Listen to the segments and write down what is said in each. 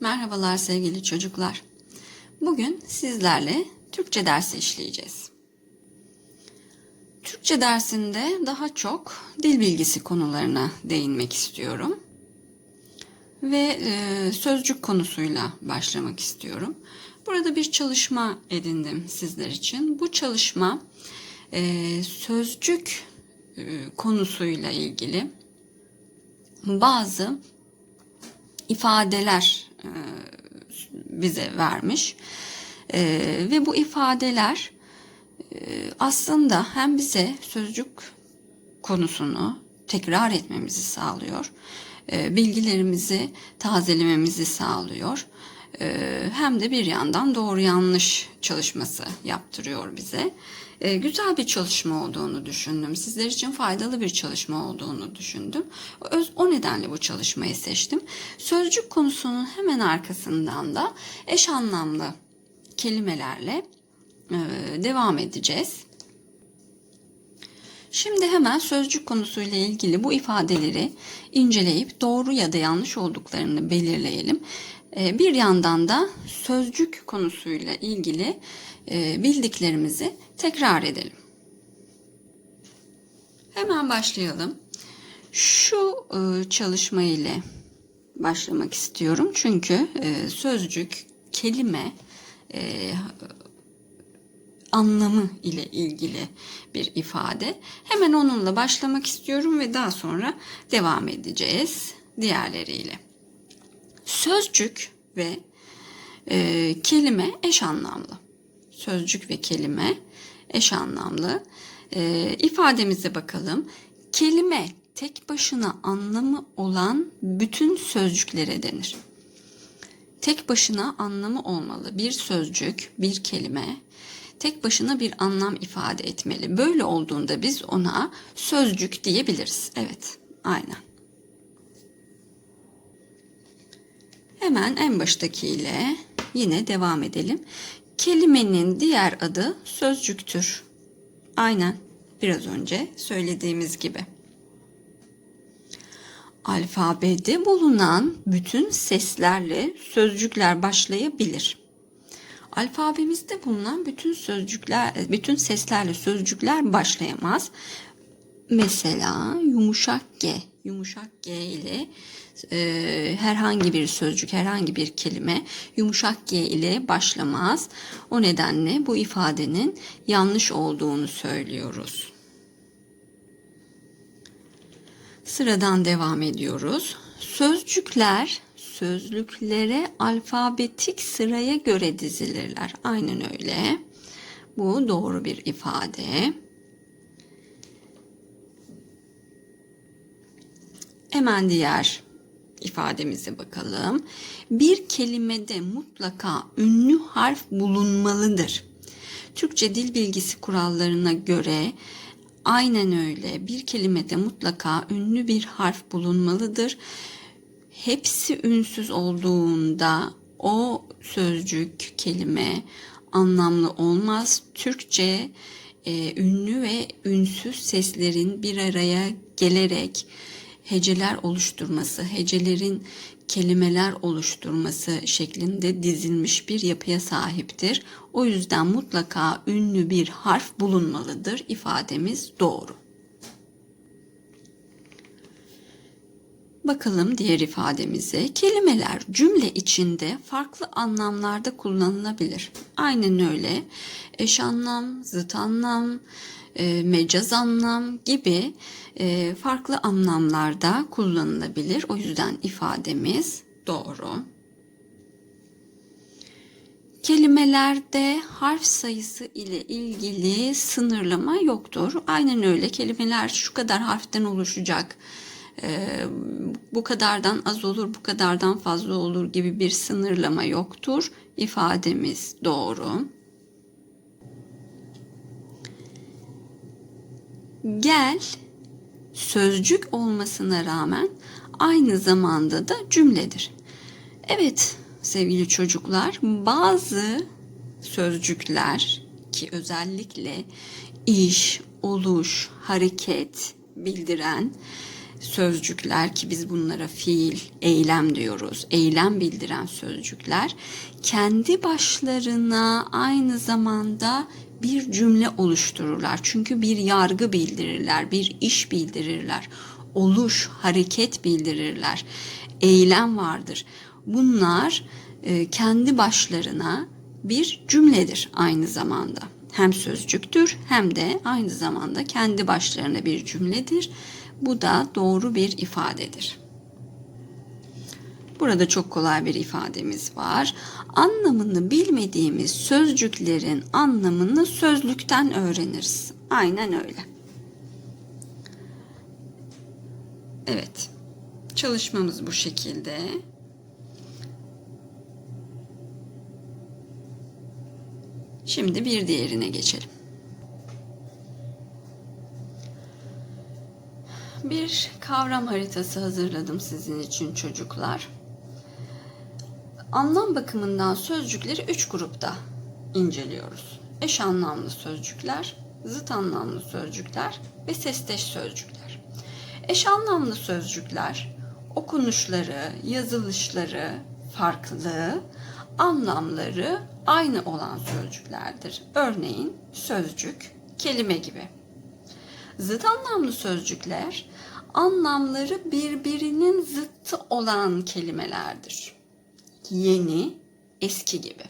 Merhabalar sevgili çocuklar. Bugün sizlerle Türkçe dersi işleyeceğiz. Türkçe dersinde daha çok dil bilgisi konularına değinmek istiyorum. Ve e, sözcük konusuyla başlamak istiyorum. Burada bir çalışma edindim sizler için. Bu çalışma e, sözcük e, konusuyla ilgili bazı ifadeler e, bize vermiş. E, ve bu ifadeler e, aslında hem bize sözcük konusunu tekrar etmemizi sağlıyor, bilgilerimizi tazelememizi sağlıyor, hem de bir yandan doğru yanlış çalışması yaptırıyor bize. E, güzel bir çalışma olduğunu düşündüm. Sizler için faydalı bir çalışma olduğunu düşündüm. O nedenle bu çalışmayı seçtim. Sözcük konusunun hemen arkasından da eş anlamlı kelimelerle e, devam edeceğiz. Şimdi hemen sözcük konusuyla ilgili bu ifadeleri inceleyip doğru ya da yanlış olduklarını belirleyelim. E, bir yandan da sözcük konusuyla ilgili e, bildiklerimizi tekrar edelim. Hemen başlayalım. Şu e, çalışma ile başlamak istiyorum. Çünkü e, sözcük, kelime anlamı ile ilgili bir ifade. Hemen onunla başlamak istiyorum ve daha sonra devam edeceğiz diğerleriyle. Sözcük ve e, kelime eş anlamlı sözcük ve kelime eş anlamlı. E, ifademize bakalım. Kelime tek başına anlamı olan bütün sözcüklere denir. Tek başına anlamı olmalı. Bir sözcük, bir kelime tek başına bir anlam ifade etmeli. Böyle olduğunda biz ona sözcük diyebiliriz. Evet, aynen. Hemen en baştakiyle yine devam edelim. Kelimenin diğer adı sözcüktür. Aynen biraz önce söylediğimiz gibi. Alfabede bulunan bütün seslerle sözcükler başlayabilir. Alfabemizde bulunan bütün sözcükler, bütün seslerle sözcükler başlayamaz. Mesela yumuşak G, yumuşak G ile e, herhangi bir sözcük, herhangi bir kelime yumuşak G ile başlamaz. O nedenle bu ifadenin yanlış olduğunu söylüyoruz. Sıradan devam ediyoruz. Sözcükler sözlüklere alfabetik sıraya göre dizilirler. Aynen öyle. Bu doğru bir ifade. Hemen diğer ifademize bakalım. Bir kelimede mutlaka ünlü harf bulunmalıdır. Türkçe dil bilgisi kurallarına göre aynen öyle bir kelimede mutlaka ünlü bir harf bulunmalıdır. Hepsi ünsüz olduğunda o sözcük, kelime anlamlı olmaz. Türkçe e, ünlü ve ünsüz seslerin bir araya gelerek heceler oluşturması, hecelerin kelimeler oluşturması şeklinde dizilmiş bir yapıya sahiptir. O yüzden mutlaka ünlü bir harf bulunmalıdır. İfademiz doğru. Bakalım diğer ifademize. Kelimeler cümle içinde farklı anlamlarda kullanılabilir. Aynen öyle. Eş anlam, zıt anlam, e, mecaz anlam gibi e, farklı anlamlarda kullanılabilir. O yüzden ifademiz doğru. Kelimelerde harf sayısı ile ilgili sınırlama yoktur. Aynen öyle kelimeler şu kadar harften oluşacak, e, bu kadardan az olur, bu kadardan fazla olur gibi bir sınırlama yoktur. İfademiz doğru. Gel sözcük olmasına rağmen aynı zamanda da cümledir. Evet sevgili çocuklar bazı sözcükler ki özellikle iş, oluş, hareket bildiren sözcükler ki biz bunlara fiil, eylem diyoruz. Eylem bildiren sözcükler kendi başlarına aynı zamanda bir cümle oluştururlar. Çünkü bir yargı bildirirler, bir iş bildirirler. Oluş, hareket bildirirler. Eylem vardır. Bunlar e, kendi başlarına bir cümledir aynı zamanda. Hem sözcüktür hem de aynı zamanda kendi başlarına bir cümledir. Bu da doğru bir ifadedir. Burada çok kolay bir ifademiz var. Anlamını bilmediğimiz sözcüklerin anlamını sözlükten öğreniriz. Aynen öyle. Evet. Çalışmamız bu şekilde. Şimdi bir diğerine geçelim. Bir kavram haritası hazırladım sizin için çocuklar. Anlam bakımından sözcükleri üç grupta inceliyoruz. Eş anlamlı sözcükler, zıt anlamlı sözcükler ve sesteş sözcükler. Eş anlamlı sözcükler okunuşları, yazılışları farklı, anlamları aynı olan sözcüklerdir. Örneğin sözcük, kelime gibi. Zıt anlamlı sözcükler anlamları birbirinin zıttı olan kelimelerdir. Yeni, eski gibi.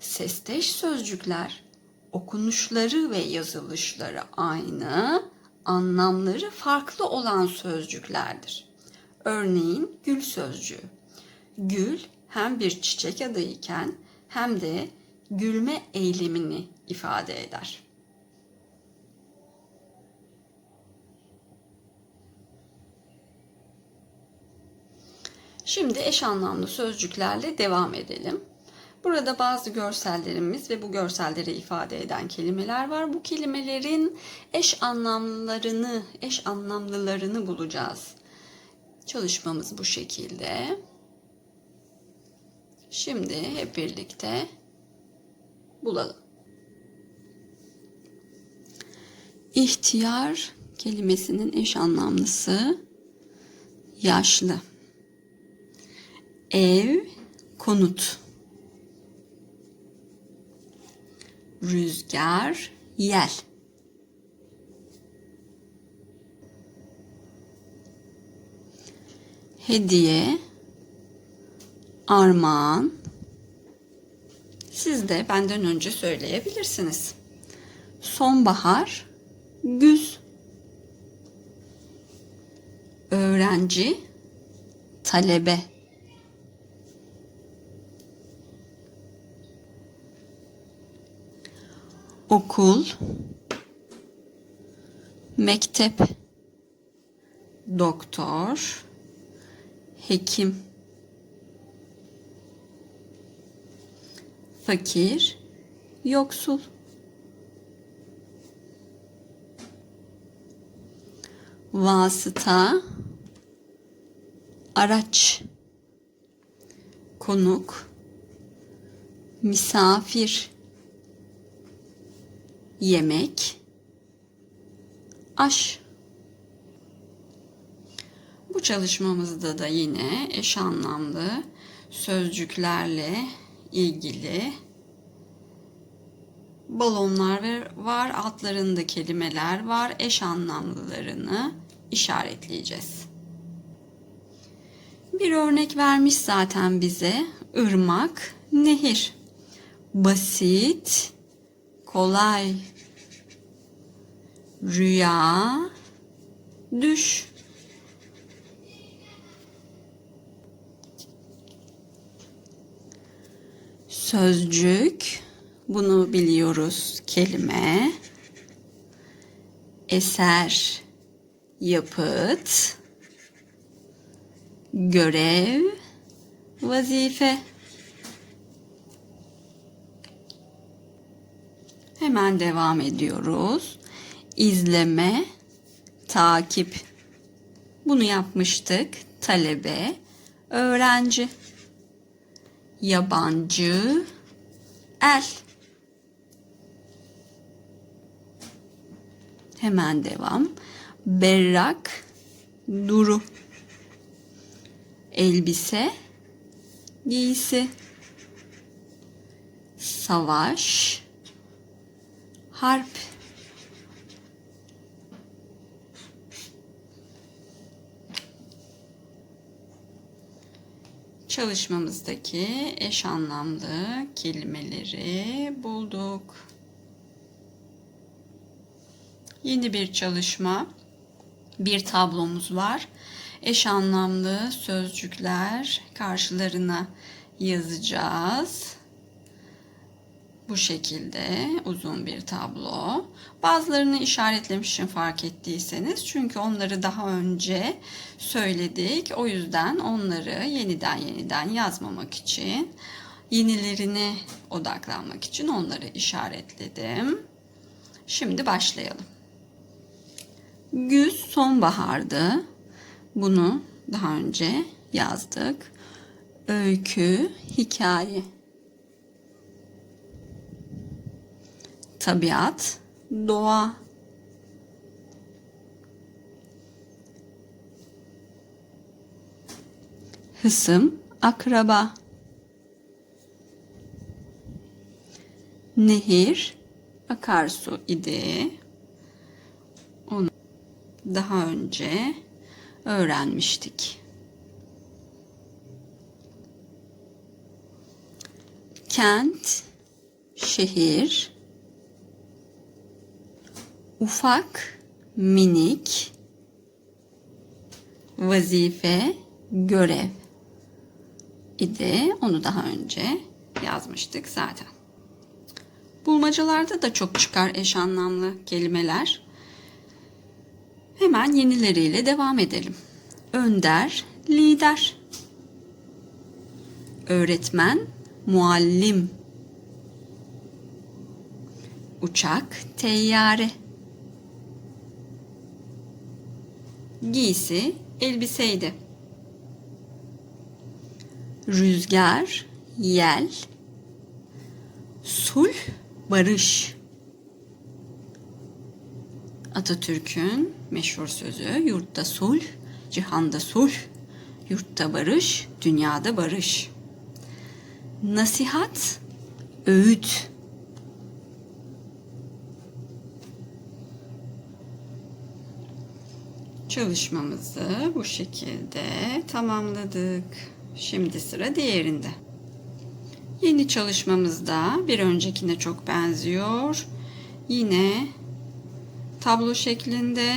Sesteş sözcükler okunuşları ve yazılışları aynı, anlamları farklı olan sözcüklerdir. Örneğin gül sözcüğü. Gül hem bir çiçek adıyken hem de gülme eylemini ifade eder. Şimdi eş anlamlı sözcüklerle devam edelim. Burada bazı görsellerimiz ve bu görselleri ifade eden kelimeler var. Bu kelimelerin eş anlamlarını, eş anlamlılarını bulacağız. Çalışmamız bu şekilde. Şimdi hep birlikte bulalım. İhtiyar kelimesinin eş anlamlısı yaşlı. Ev, konut. Rüzgar, yel. Hediye, armağan. Siz de benden önce söyleyebilirsiniz. Sonbahar, güz. Öğrenci, talebe. Okul, mektep, doktor, hekim. fakir, yoksul. Vasıta, araç, konuk, misafir, yemek, aş. Bu çalışmamızda da yine eş anlamlı sözcüklerle ilgili balonlar var. Altlarında kelimeler var. Eş anlamlılarını işaretleyeceğiz. Bir örnek vermiş zaten bize. Irmak, nehir. Basit, kolay. Rüya, düş. Sözcük, bunu biliyoruz. Kelime, eser, yapıt, görev, vazife. Hemen devam ediyoruz. İzleme, takip. Bunu yapmıştık. Talebe, öğrenci yabancı el. Hemen devam. Berrak duru. Elbise, giysi. Savaş, harp. Çalışmamızdaki eş anlamlı kelimeleri bulduk. Yeni bir çalışma, bir tablomuz var. Eş anlamlı sözcükler karşılarına yazacağız. Bu şekilde uzun bir tablo. Bazılarını işaretlemişim fark ettiyseniz. Çünkü onları daha önce söyledik. O yüzden onları yeniden yeniden yazmamak için, yenilerine odaklanmak için onları işaretledim. Şimdi başlayalım. Güz sonbahardı. Bunu daha önce yazdık. Öykü, hikaye. Tabiat, doğa. Hısım, akraba. Nehir, akarsu idi. Onu daha önce öğrenmiştik. Kent, şehir, ufak, minik, vazife, görev idi. Onu daha önce yazmıştık zaten. Bulmacalarda da çok çıkar eş anlamlı kelimeler. Hemen yenileriyle devam edelim. Önder, lider. Öğretmen, muallim. Uçak, teyyare. Giysi, elbiseydi. Rüzgar, yel. Sulh, barış. Atatürk'ün meşhur sözü yurtta sulh, cihanda sulh, yurtta barış, dünyada barış. Nasihat, öğüt. Çalışmamızı bu şekilde tamamladık. Şimdi sıra diğerinde. Yeni çalışmamızda bir öncekine çok benziyor. Yine tablo şeklinde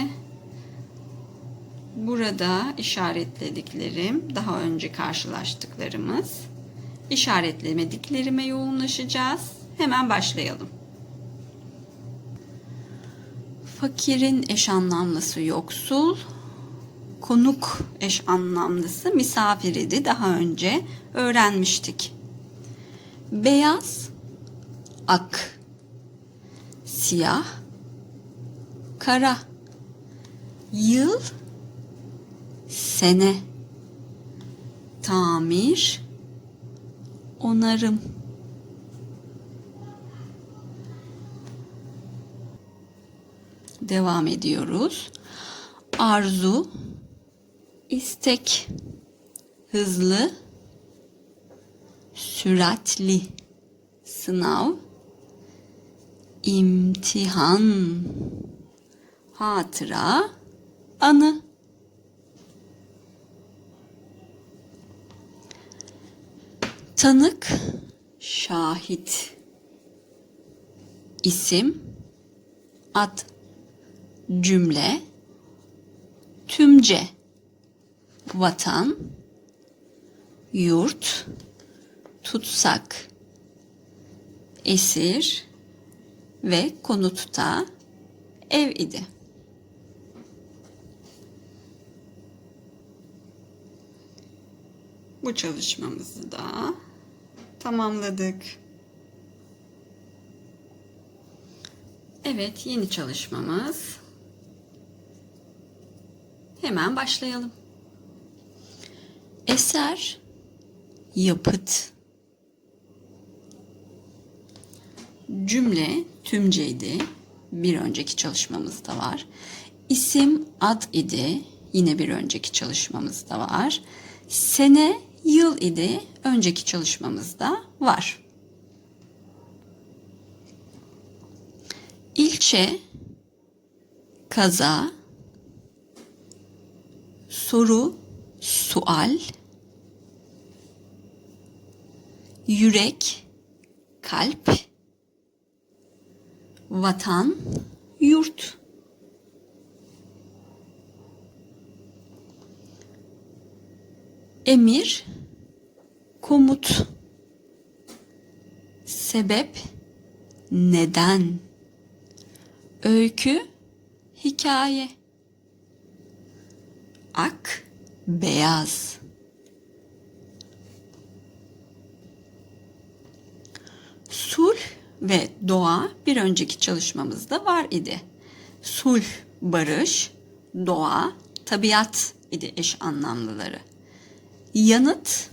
burada işaretlediklerim, daha önce karşılaştıklarımız. İşaretlemediklerime yoğunlaşacağız. Hemen başlayalım. Fakirin eş anlamlısı yoksul, konuk eş anlamlısı misafir idi. Daha önce öğrenmiştik. Beyaz, ak, siyah, kara, yıl, sene, tamir, onarım. Devam ediyoruz. Arzu, istek, hızlı, süratli, sınav, imtihan, hatıra, anı. Tanık, şahit, isim, ad, cümle, tümce, vatan, yurt, tutsak, esir ve konutta ev idi. Bu çalışmamızı da tamamladık. Evet, yeni çalışmamız. Hemen başlayalım. Eser, yapıt. Cümle tümceydi. Bir önceki çalışmamızda var. İsim ad idi. Yine bir önceki çalışmamızda var. Sene yıl idi. Önceki çalışmamızda var. İlçe kaza soru sual yürek kalp vatan yurt. Emir komut. Sebep neden. Öykü hikaye ak beyaz sulh ve doğa bir önceki çalışmamızda var idi. Sulh barış, doğa tabiat idi eş anlamlıları. Yanıt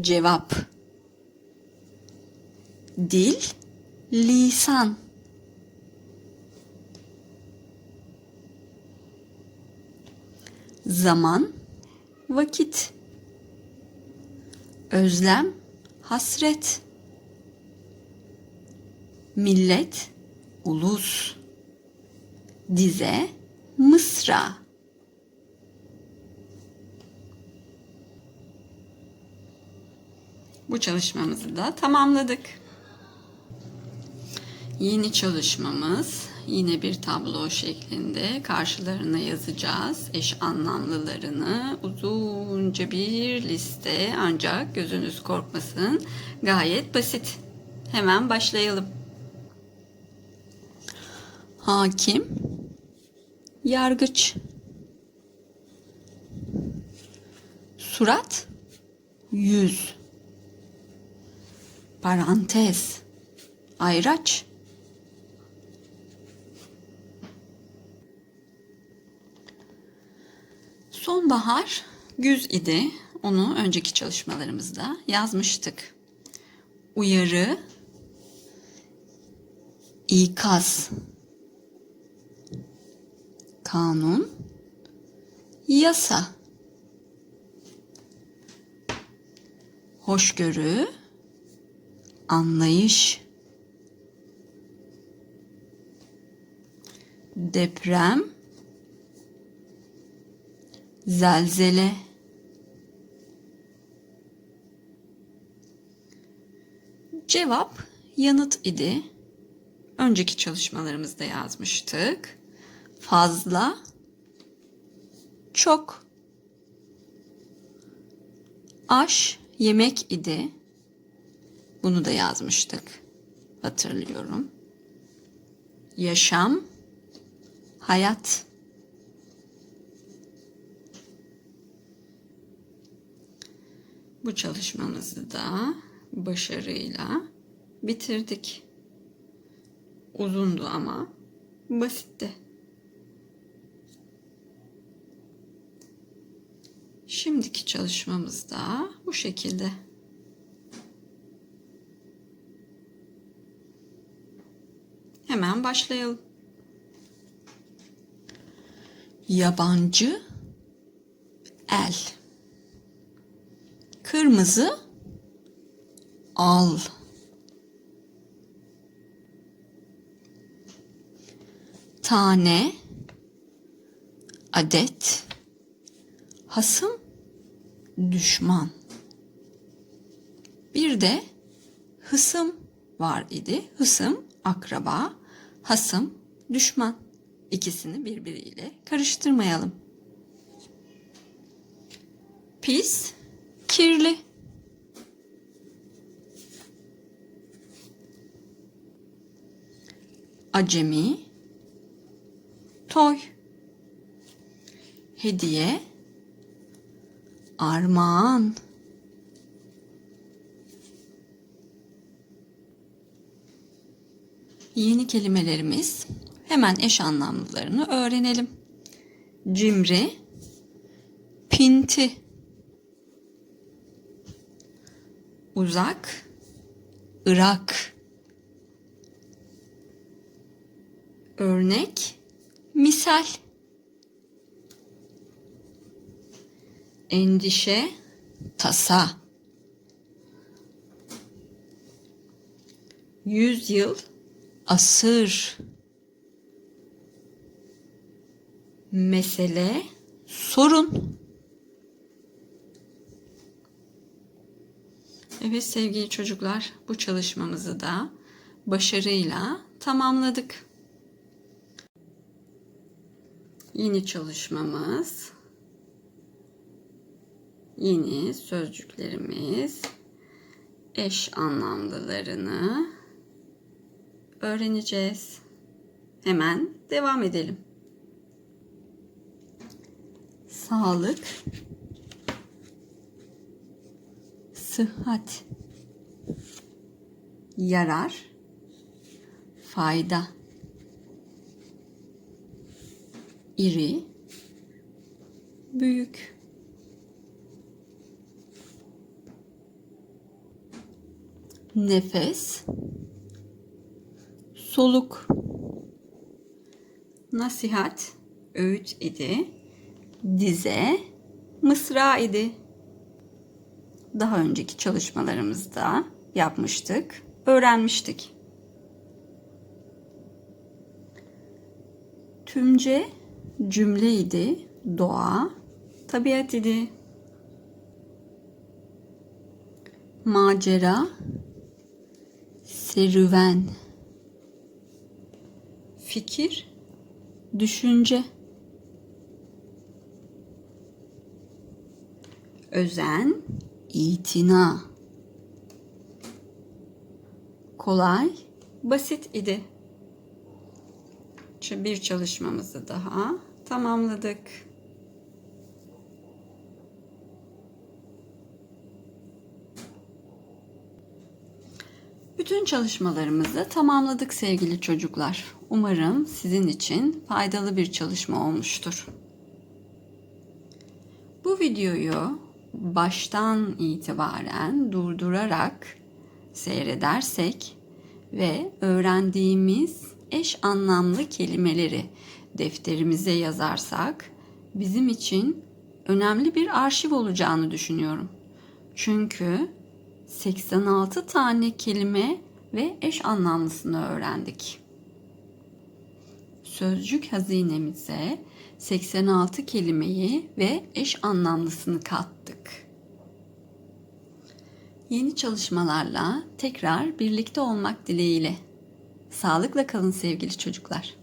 cevap. Dil lisan. Zaman vakit. Özlem hasret. Millet ulus. Dize mısra. Bu çalışmamızı da tamamladık. Yeni çalışmamız yine bir tablo şeklinde karşılarına yazacağız eş anlamlılarını. Uzunca bir liste ancak gözünüz korkmasın. Gayet basit. Hemen başlayalım. Hakim, yargıç, surat, yüz, parantez, ayraç, Sonbahar güz idi. Onu önceki çalışmalarımızda yazmıştık. Uyarı, ikaz, kanun, yasa, hoşgörü, anlayış, deprem, zelzele, cevap yanıt idi. Önceki çalışmalarımızda yazmıştık. Fazla, çok, aş yemek idi. Bunu da yazmıştık. Hatırlıyorum. Yaşam, hayat. Bu çalışmamızı da başarıyla bitirdik. Uzundu ama basitti. Şimdiki çalışmamız da bu şekilde. Hemen başlayalım. Yabancı el. Kırmızı al. Tane adet hasım düşman. Bir de hısım var idi. Hısım akraba, hasım düşman. İkisini birbiriyle karıştırmayalım. Pis, kirli. Acemi, toy. Hediye, armağan. Yeni kelimelerimiz hemen eş anlamlılarını öğrenelim. Cimri, pinti, uzak, Irak, örnek, misal, endişe, tasa. Yüzyıl, asır. Mesele, sorun. Evet sevgili çocuklar, bu çalışmamızı da başarıyla tamamladık. Yeni çalışmamız, yeni sözcüklerimiz, eş anlamlılarını öğreneceğiz. Hemen devam edelim. Sağlık, sıhhat, yarar, fayda, iri, büyük. Nefes, soluk, nasihat, öğüt idi, dize, mısra idi. Daha önceki çalışmalarımızda yapmıştık, öğrenmiştik. Tümce cümleydi, doğa, tabiat idi. Macera, serüven, fikir, düşünce. Özen, itina. Kolay, basit idi. Bir çalışmamızı daha tamamladık. Bütün çalışmalarımızı tamamladık sevgili çocuklar. Umarım sizin için faydalı bir çalışma olmuştur. Bu videoyu baştan itibaren durdurarak seyredersek ve öğrendiğimiz eş anlamlı kelimeleri defterimize yazarsak bizim için önemli bir arşiv olacağını düşünüyorum. Çünkü 86 tane kelime ve eş anlamlısını öğrendik. Sözcük hazinemize 86 kelimeyi ve eş anlamlısını kattık. Yeni çalışmalarla tekrar birlikte olmak dileğiyle. Sağlıkla kalın sevgili çocuklar.